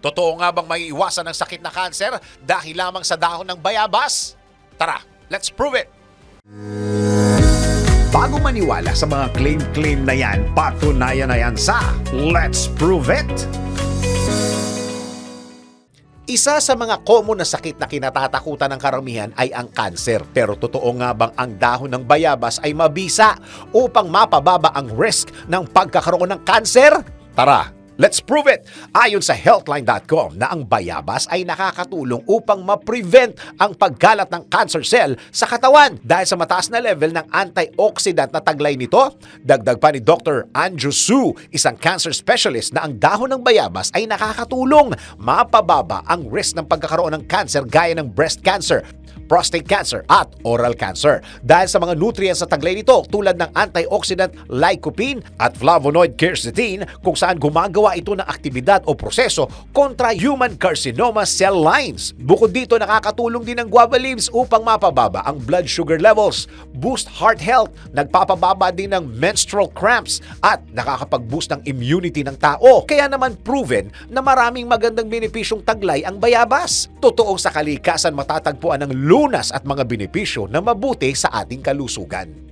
Totoo nga bang may iwasan ng sakit na kanser dahil lamang sa dahon ng bayabas? Tara, let's prove it! Bago maniwala sa mga claim-claim na yan, patunayan na yan sa Let's Prove It! Isa sa mga common na sakit na kinatatakutan ng karamihan ay ang kanser. Pero totoo nga bang ang dahon ng bayabas ay mabisa upang mapababa ang risk ng pagkakaroon ng kanser? Tara, let's prove it! Ayon sa healthline.com na ang bayabas ay nakakatulong upang ma-prevent ang pagkalat ng cancer cell sa katawan dahil sa mataas na level ng antioxidant na taglay nito. Dagdag pa ni Dr. Andrew Su, isang cancer specialist na ang dahon ng bayabas ay nakakatulong mapababa ang risk ng pagkakaroon ng cancer gaya ng breast cancer, prostate cancer at oral cancer. Dahil sa mga nutrients sa taglay nito tulad ng antioxidant lycopene at flavonoid quercetin kung saan gumagawa ito ng aktibidad o proseso kontra human carcinoma cell lines. Bukod dito nakakatulong din ang guava leaves upang mapababa ang blood sugar levels, boost heart health, nagpapababa din ng menstrual cramps at nakakapag-boost ng immunity ng tao. Kaya naman proven na maraming magandang benepisyong taglay ang bayabas. Totoong sa kalikasan matatagpuan ng lunas at mga benepisyo na mabuti sa ating kalusugan.